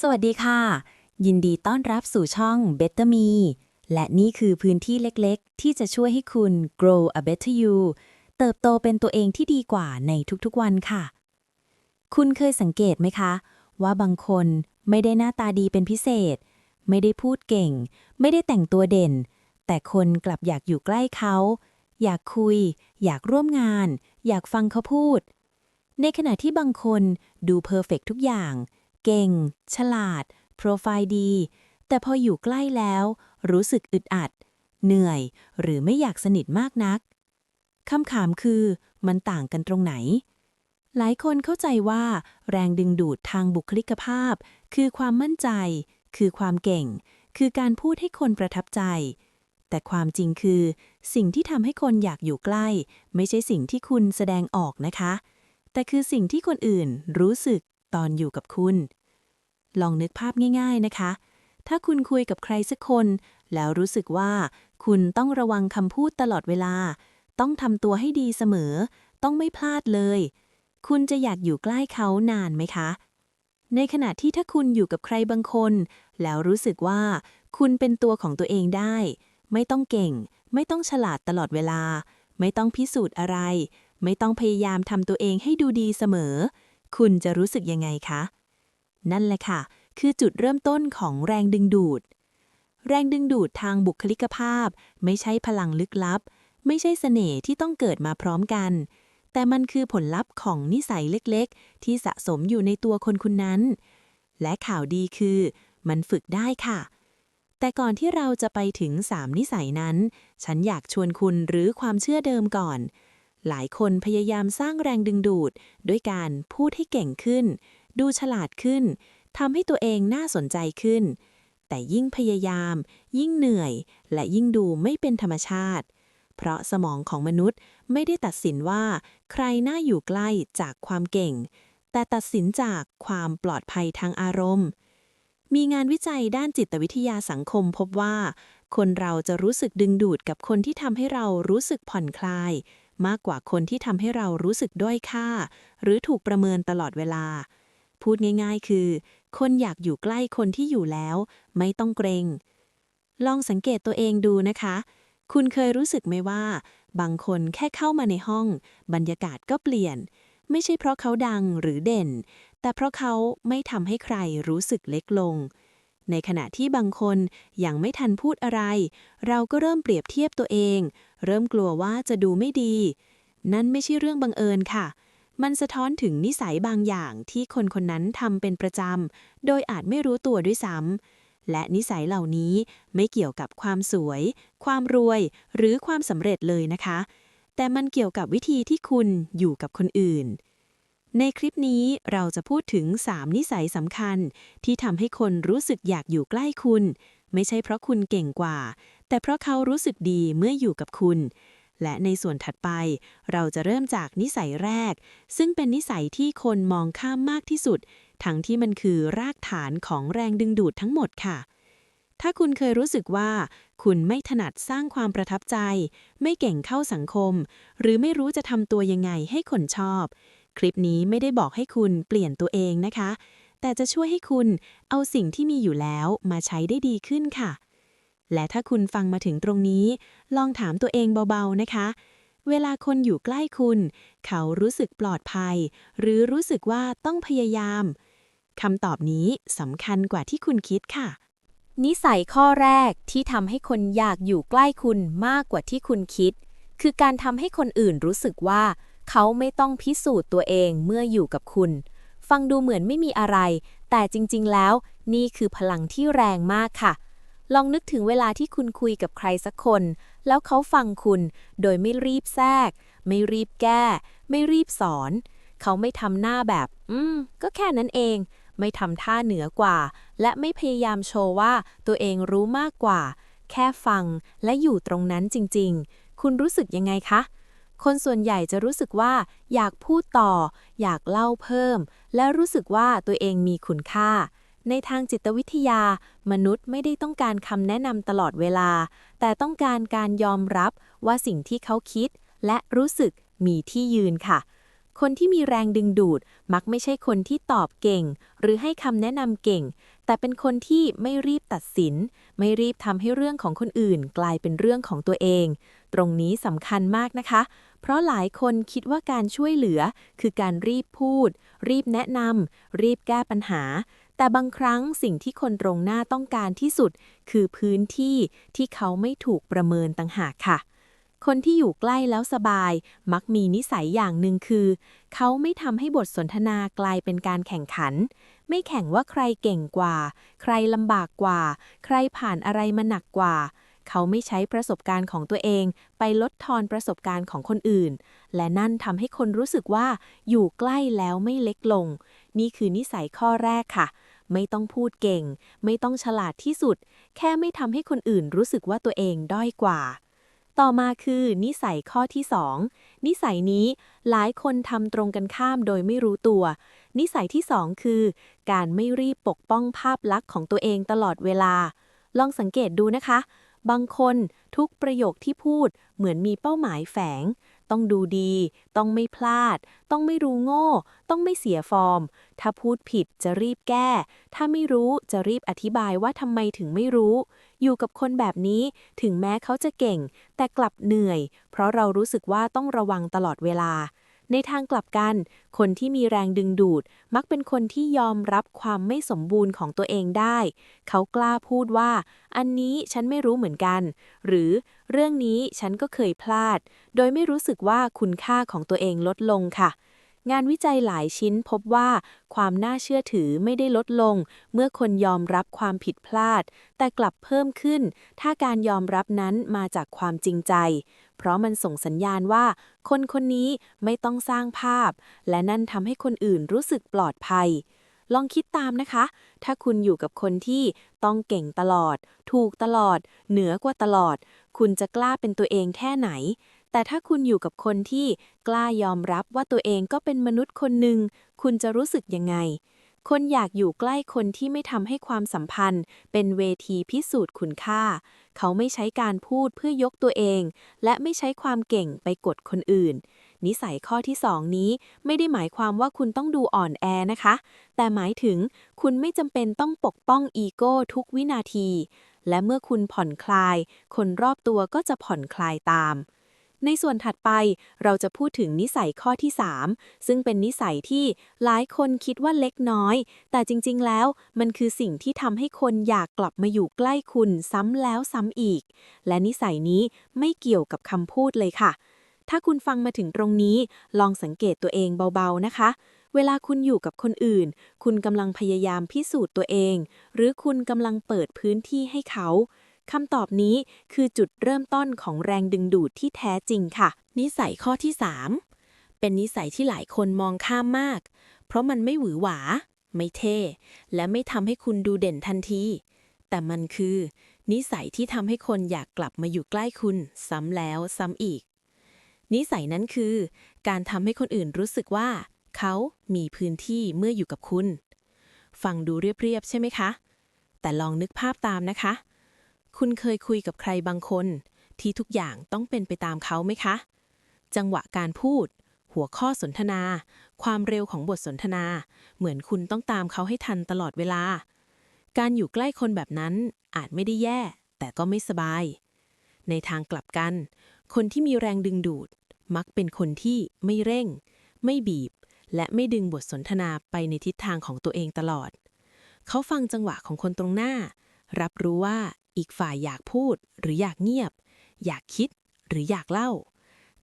สวัสดีค่ะ ยินดีต้อนรับสู่ช่อง Better Me และนี่คือพื้นที่เล็กๆ ที่จะช่วยให้คุณ grow a better you เติบโตเป็นตัวเองที่ดีกว่าในทุกๆวันค่ะ คุณเคยสังเกตไหมคะ ว่าบางคนไม่ได้หน้าตาดีเป็นพิเศษ ไม่ได้พูดเก่ง ไม่ได้แต่งตัวเด่น แต่คนกลับอยากอยู่ใกล้เขา อยากคุย อยากร่วมงาน อยากฟังเขาพูด ในขณะที่บางคนดูเพอร์เฟกทุกอย่าง เก่ง ฉลาด โปรไฟล์ดี แต่พออยู่ใกล้แล้ว รู้สึกอึดอัด เหนื่อย หรือไม่อยากสนิทมากนักคำถามคือมันต่างกันตรงไหน หลายคนเข้าใจว่า แรงดึงดูดทางบุคลิกภาพ คือความมั่นใจ คือความเก่ง คือการพูดให้คนประทับใจ แต่ความจริงคือ สิ่งที่ทำให้คนอยากอยู่ใกล้ ไม่ใช่สิ่งที่คุณแสดงออกนะคะ แต่คือสิ่งที่คนอื่นรู้สึก ตอนอยู่กับคุณ ลองนึกภาพง่าย ๆนะคะ ถ้าคุณคุยกับใครสักคน แล้วรู้สึกว่า คุณต้องระวังคำพูดตลอดเวลา ต้องทำตัวให้ดีเสมอ ต้องไม่พลาดเลย คุณจะอยากอยู่ใกล้เขานานไหมคะ ในขณะที่ถ้าคุณอยู่กับใครบางคน แล้วรู้สึกว่า คุณเป็นตัวของตัวเองได้ ไม่ต้องเก่ง ไม่ต้องฉลาดตลอดเวลา ไม่ต้องพิสูจน์อะไรไม่ต้องพยายามทำตัวเองให้ดูดีเสมอ คุณจะรู้สึกยังไงคะ นั่นแหละค่ะ คือจุดเริ่มต้นของแรงดึงดูด แรงดึงดูดทางบุคลิกภาพ ไม่ใช่พลังลึกลับ ไม่ใช่เสน่ห์ที่ต้องเกิดมาพร้อมกัน แต่มันคือผลลัพธ์ของนิสัยเล็กๆ ที่สะสมอยู่ในตัวคนคนนั้น และข่าวดีคือ มันฝึกได้ค่ะแต่ก่อนที่เราจะไปถึง 3 นิสัยนั้น ฉันอยากชวนคุณหรือความเชื่อเดิมก่อน หลายคนพยายามสร้างแรงดึงดูด ด้วยการพูดให้เก่งขึ้น ดูฉลาดขึ้นทำให้ตัวเองน่าสนใจขึ้น แต่ยิ่งพยายาม ยิ่งเหนื่อย และยิ่งดูไม่เป็นธรรมชาติ เพราะสมองของมนุษย์ไม่ได้ตัดสินว่า ใครน่าอยู่ใกล้จากความเก่ง แต่ตัดสินจากความปลอดภัยทางอารมณ์ มีงานวิจัยด้านจิตวิทยาสังคมพบว่า คนเราจะรู้สึกดึงดูดกับคนที่ทำให้เรารู้สึกผ่อนคลาย มากกว่าคนที่ทำให้เรารู้สึกด้อยค่า หรือถูกประเมินตลอดเวลา พูดง่าย ๆ คือ คนอยากอยู่ใกล้คนที่อยู่แล้ว ไม่ต้องเกรง ลองสังเกตตัวเองดูนะคะ คุณเคยรู้สึกไหมว่า บางคนแค่เข้ามาในห้อง บรรยากาศก็เปลี่ยน ไม่ใช่เพราะเขาดังหรือเด่น แต่เพราะเขาไม่ทำให้ใครรู้สึกเล็กลงในขณะที่บางคนยังไม่ทันพูดอะไร เราก็เริ่มเปรียบเทียบตัวเอง เริ่มกลัวว่าจะดูไม่ดี นั่นไม่ใช่เรื่องบังเอิญค่ะ มันสะท้อนถึงนิสัยบางอย่างที่คนคนนั้นทำเป็นประจำ โดยอาจไม่รู้ตัวด้วยซ้ำ และนิสัยเหล่านี้ไม่เกี่ยวกับความสวย ความรวย หรือความสำเร็จเลยนะคะ แต่มันเกี่ยวกับวิธีที่คุณอยู่กับคนอื่นในคลิปนี้เราจะพูดถึง 3 นิสัยสำคัญ ที่ทำให้คนรู้สึกอยากอยู่ใกล้คุณ ไม่ใช่เพราะคุณเก่งกว่า แต่เพราะเขารู้สึกดีเมื่ออยู่กับคุณ และในส่วนถัดไป เราจะเริ่มจากนิสัยแรก ซึ่งเป็นนิสัยที่คนมองข้ามมากที่สุด ทั้งที่มันคือรากฐานของแรงดึงดูดทั้งหมดค่ะ ถ้าคุณเคยรู้สึกว่า คุณไม่ถนัดสร้างความประทับใจ ไม่เก่งเข้าสังคม หรือไม่รู้จะทำตัวยังไงให้คนชอบ คลิปนี้ไม่ได้บอกให้คุณเปลี่ยนตัวเองนะคะแต่จะช่วยให้คุณเอาสิ่งที่มีอยู่แล้วมาใช้ได้ดีขึ้นค่ะ และถ้าคุณฟังมาถึงตรงนี้ ลองถามตัวเองเบาๆนะคะ เวลาคนอยู่ใกล้คุณ เขารู้สึกปลอดภัย หรือรู้สึกว่าต้องพยายามคำตอบนี้สำคัญกว่าที่คุณคิดค่ะ นิสัยข้อแรกที่ทำให้คนอยากอยู่ใกล้คุณมากกว่าที่คุณคิด คือการทำให้คนอื่นรู้สึกว่า เขาไม่ต้องพิสูจน์ตัวเองเมื่ออยู่กับคุณ ฟังดูเหมือนไม่มีอะไร แต่จริง ๆ แล้ว นี่คือพลังที่แรงมากค่ะ ลองนึกถึงเวลาที่คุณคุยกับใครสักคน แล้วเขาฟังคุณ โดยไม่รีบแทรก ไม่รีบแก้ ไม่รีบสอน เขาไม่ทำหน้าแบบ อืม ก็แค่นั้นเอง ไม่ทำท่าเหนือกว่า และไม่พยายามโชว์ว่าตัวเองรู้มากกว่า แค่ฟังและอยู่ตรงนั้นจริง ๆ คุณรู้สึกยังไงคะคนส่วนใหญ่จะรู้สึกว่าอยากพูดต่อ อยากเล่าเพิ่ม และรู้สึกว่าตัวเองมีคุณค่า ในทางจิตวิทยา มนุษย์ไม่ได้ต้องการคำแนะนำตลอดเวลา แต่ต้องการการยอมรับว่าสิ่งที่เขาคิด และรู้สึกมีที่ยืนค่ะ คนที่มีแรงดึงดูด มักไม่ใช่คนที่ตอบเก่ง หรือให้คำแนะนำเก่ง แต่เป็นคนที่ไม่รีบตัดสิน ไม่รีบทำให้เรื่องของคนอื่น กลายเป็นเรื่องของตัวเอง ตรงนี้สำคัญมากนะคะ เพราะหลายคนคิดว่าการช่วยเหลือ คือการรีบพูด รีบแนะนำรีบแก้ปัญหา แต่บางครั้งสิ่งที่คนตรงหน้าต้องการที่สุด คือพื้นที่ที่เขาไม่ถูกประเมินต่างหากค่ะ คนที่อยู่ใกล้แล้วสบาย มักมีนิสัยอย่างหนึ่งคือ เขาไม่ทำให้บทสนทนากลายเป็นการแข่งขัน ไม่แข่งว่าใครเก่งกว่า ใครลำบากกว่า ใครผ่านอะไรมาหนักกว่าเขาไม่ใช้ประสบการณ์ของตัวเอง ไปลดทอนประสบการณ์ของคนอื่น และนั่นทำให้คนรู้สึกว่าอยู่ใกล้แล้วไม่เล็กลง นี่คือนิสัยข้อแรกค่ะ ไม่ต้องพูดเก่ง ไม่ต้องฉลาดที่สุด แค่ไม่ทำให้คนอื่นรู้สึกว่าตัวเองด้อยกว่า ต่อมาคือนิสัยข้อที่ 2 นิสัยนี้หลายคนทำตรงกันข้ามโดยไม่รู้ตัว นิสัยที่ 2 คือ การไม่รีบปกป้องภาพลักษณ์ของตัวเองตลอดเวลา ลองสังเกตดูนะคะ บางคนทุกประโยคที่พูดเหมือนมีเป้าหมายแฝง ต้องดูดี ต้องไม่พลาด ต้องไม่รู้โง่ ต้องไม่เสียฟอร์ม ถ้าพูดผิดจะรีบแก้ ถ้าไม่รู้จะรีบอธิบายว่าทำไมถึงไม่รู้ อยู่กับคนแบบนี้ถึงแม้เขาจะเก่ง แต่กลับเหนื่อย เพราะเรารู้สึกว่าต้องระวังตลอดเวลา ในทางกลับกัน คนที่มีแรงดึงดูด มักเป็นคนที่ยอมรับความไม่สมบูรณ์ของตัวเองได้ เขากล้าพูดว่า อันนี้ฉันไม่รู้เหมือนกัน หรือเรื่องนี้ฉันก็เคยพลาด โดยไม่รู้สึกว่าคุณค่าของตัวเองลดลงค่ะงานวิจัยหลายชิ้นพบว่าความน่าเชื่อถือไม่ได้ลดลง เมื่อคนยอมรับความผิดพลาด แต่กลับเพิ่มขึ้น ถ้าการยอมรับนั้นมาจากความจริงใจ เพราะมันส่งสัญญาณว่า คนคนนี้ไม่ต้องสร้างภาพ และนั่นทำให้คนอื่นรู้สึกปลอดภัย ลองคิดตามนะคะ ถ้าคุณอยู่กับคนที่ต้องเก่งตลอด ถูกตลอด เหนือกว่าตลอด คุณจะกล้าเป็นตัวเองแค่ไหน แต่ถ้าคุณอยู่กับคนที่กล้ายอมรับว่าตัวเองก็เป็นมนุษย์คนหนึ่ง คุณจะรู้สึกยังไง คนอยากอยู่ใกล้คนที่ไม่ทำให้ความสัมพันธ์ เป็นเวทีพิสูจน์คุณค่า เขาไม่ใช้การพูดเพื่อยกตัวเอง และไม่ใช้ความเก่งไปกดคนอื่น นิสัยข้อที่สองนี้ไม่ได้หมายความว่าคุณต้องดูอ่อนแอนะคะ แต่หมายถึงคุณไม่จำเป็นต้องปกป้องอีโก้ทุกวินาที และเมื่อคุณผ่อนคลาย คนรอบตัวก็จะผ่อนคลายตาม ในส่วนถัดไปเราจะพูดถึงนิสัยข้อที่ 3 ซึ่งเป็นนิสัยที่หลายคนคิดว่าเล็กน้อย แต่จริงๆ แล้วมันคือสิ่งที่ทำให้คนอยากกลับมาอยู่ใกล้คุณซ้ำแล้วซ้ำอีก และนิสัยนี้ไม่เกี่ยวกับคำพูดเลยค่ะ ถ้าคุณฟังมาถึงตรงนี้ ลองสังเกตตัวเองเบาๆนะคะเวลาคุณอยู่กับคนอื่น คุณกำลังพยายามพิสูจน์ตัวเอง หรือคุณกำลังเปิดพื้นที่ให้เขา คำตอบนี้คือจุดเริ่มต้นของแรงดึงดูดที่แท้จริงค่ะ นิสัยข้อที่ 3 เป็นนิสัยที่หลายคนมองข้ามมาก เพราะมันไม่หวือหวา ไม่เท่ และไม่ทำให้คุณดูเด่นทันที แต่มันคือ นิสัยที่ทำให้คนอยากกลับมาอยู่ใกล้คุณ ซ้ำแล้วซ้ำอีก นิสัยนั้นคือ การทำให้คนอื่นรู้สึกว่า เขามีพื้นที่เมื่ออยู่กับคุณ ฟังดูเรียบๆใช่ไหมคะ แต่ลองนึกภาพตามนะคะ คุณเคยคุยกับใครบางคน ที่ทุกอย่างต้องเป็นไปตามเขาไหมคะ จังหวะการพูด หัวข้อสนทนา ความเร็วของบทสนทนา เหมือนคุณต้องตามเขาให้ทันตลอดเวลา การอยู่ใกล้คนแบบนั้นอาจไม่ได้แย่ แต่ก็ไม่สบาย ในทางกลับกัน คนที่มีแรงดึงดูด มักเป็นคนที่ไม่เร่ง ไม่บีบ และไม่ดึงบทสนทนาไปในทิศทางของตัวเองตลอด เขาฟังจังหวะของคนตรงหน้า รับรู้ว่า อีกฝ่ายอยากพูดหรืออยากเงียบ อยากคิดหรืออยากเล่า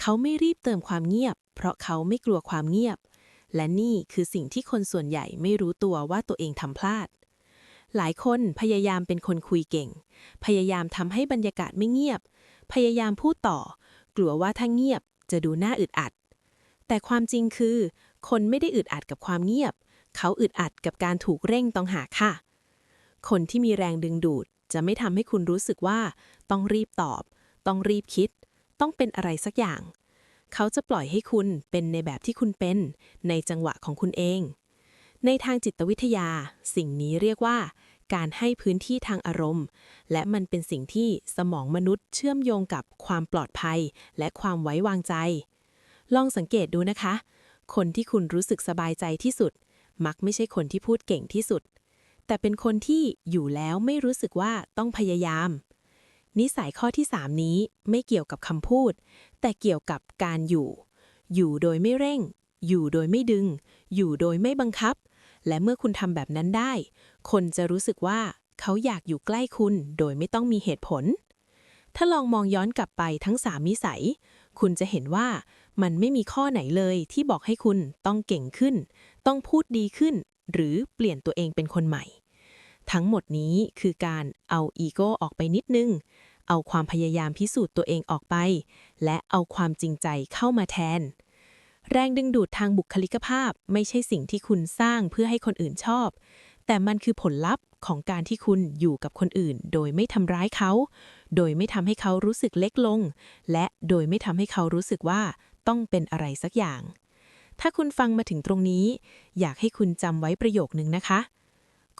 เขาไม่รีบเติมความเงียบ เพราะเขาไม่กลัวความเงียบ และนี่คือสิ่งที่คนส่วนใหญ่ไม่รู้ตัวว่าตัวเองทำพลาด หลายคนพยายามเป็นคนคุยเก่ง พยายามทำให้บรรยากาศไม่เงียบ พยายามพูดต่อ กลัวว่าถ้าเงียบจะดูน่าอึดอัด แต่ความจริงคือ คนไม่ได้อึดอัดกับความเงียบ เขาอึดอัดกับการถูกเร่งต้องหาค่ะ คนที่มีแรงดึงดูด จะไม่ทำให้คุณรู้สึกว่า ต้องรีบตอบ ต้องรีบคิด ต้องเป็นอะไรสักอย่าง เขาจะปล่อยให้คุณเป็นในแบบที่คุณเป็น ในจังหวะของคุณเอง ในทางจิตวิทยา สิ่งนี้เรียกว่า การให้พื้นที่ทางอารมณ์ และมันเป็นสิ่งที่สมองมนุษย์เชื่อมโยงกับความปลอดภัย และความไว้วางใจ ลองสังเกตดูนะคะ คนที่คุณรู้สึกสบายใจที่สุด มักไม่ใช่คนที่พูดเก่งที่สุด แต่เป็นคนที่อยู่แล้วไม่รู้สึกว่าต้องพยายาม นิสัยข้อที่ 3 นี้ไม่เกี่ยวกับคำพูด แต่เกี่ยวกับการอยู่ อยู่โดยไม่เร่ง อยู่โดยไม่ดึง อยู่โดยไม่บังคับ และเมื่อคุณทำแบบนั้นได้ คนจะรู้สึกว่าเขาอยากอยู่ใกล้คุณโดยไม่ต้องมีเหตุผล ถ้าลองมองย้อนกลับไปทั้งสามนิสัย คุณจะเห็นว่ามันไม่มีข้อไหนเลยที่บอกให้คุณต้องเก่งขึ้น ต้องพูดดีขึ้น หรือเปลี่ยนตัวเองเป็นคนใหม่ ทั้งหมดนี้คือการเอาอีโก้ออกไปนิดนึง เอาความพยายามพิสูจน์ตัวเองออกไป และเอาความจริงใจเข้ามาแทน แรงดึงดูดทางบุคลิกภาพไม่ใช่สิ่งที่คุณสร้างเพื่อให้คนอื่นชอบ แต่มันคือผลลัพธ์ของการที่คุณอยู่กับคนอื่น โดยไม่ทำร้ายเขา โดยไม่ทำให้เขารู้สึกเล็กลง และโดยไม่ทำให้เขารู้สึกว่าต้องเป็นอะไรสักอย่าง ถ้าคุณฟังมาถึงตรงนี้ อยากให้คุณจำไว้ประโยคนึงนะคะ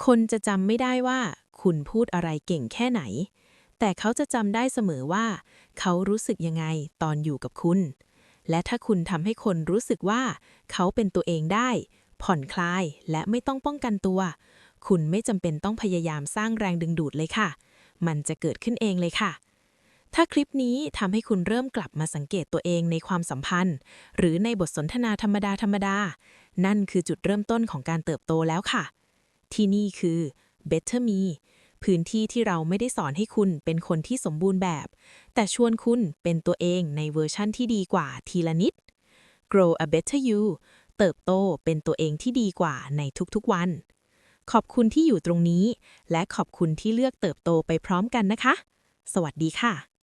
คนจะจำไม่ได้ว่า คุณพูดอะไรเก่งแค่ไหน แต่เขาจะจำได้เสมอว่า เขารู้สึกยังไงตอนอยู่กับคุณ และถ้าคุณทำให้คนรู้สึกว่า เขาเป็นตัวเองได้ ผ่อนคลายและไม่ต้องป้องกันตัว คุณไม่จำเป็นต้องพยายามสร้างแรงดึงดูดเลยค่ะ มันจะเกิดขึ้นเองเลยค่ะ ถ้าคลิปนี้ทำให้คุณเริ่มกลับมาสังเกตตัวเองในความสัมพันธ์ หรือในบทสนทนาธรรมดาธรรมดา นั่นคือจุดเริ่มต้นของการเติบโตแล้วค่ะ ที่นี่คือ Better Me พื้นที่ที่เราไม่ได้สอนให้คุณเป็นคนที่สมบูรณ์แบบ แต่ชวนคุณเป็นตัวเองในเวอร์ชั่นที่ดีกว่าทีละนิด Grow a Better You เติบโตเป็นตัวเองที่ดีกว่าในทุกๆวัน ขอบคุณที่อยู่ตรงนี้ และขอบคุณที่เลือกเติบโตไปพร้อมกันนะคะ สวัสดีค่ะ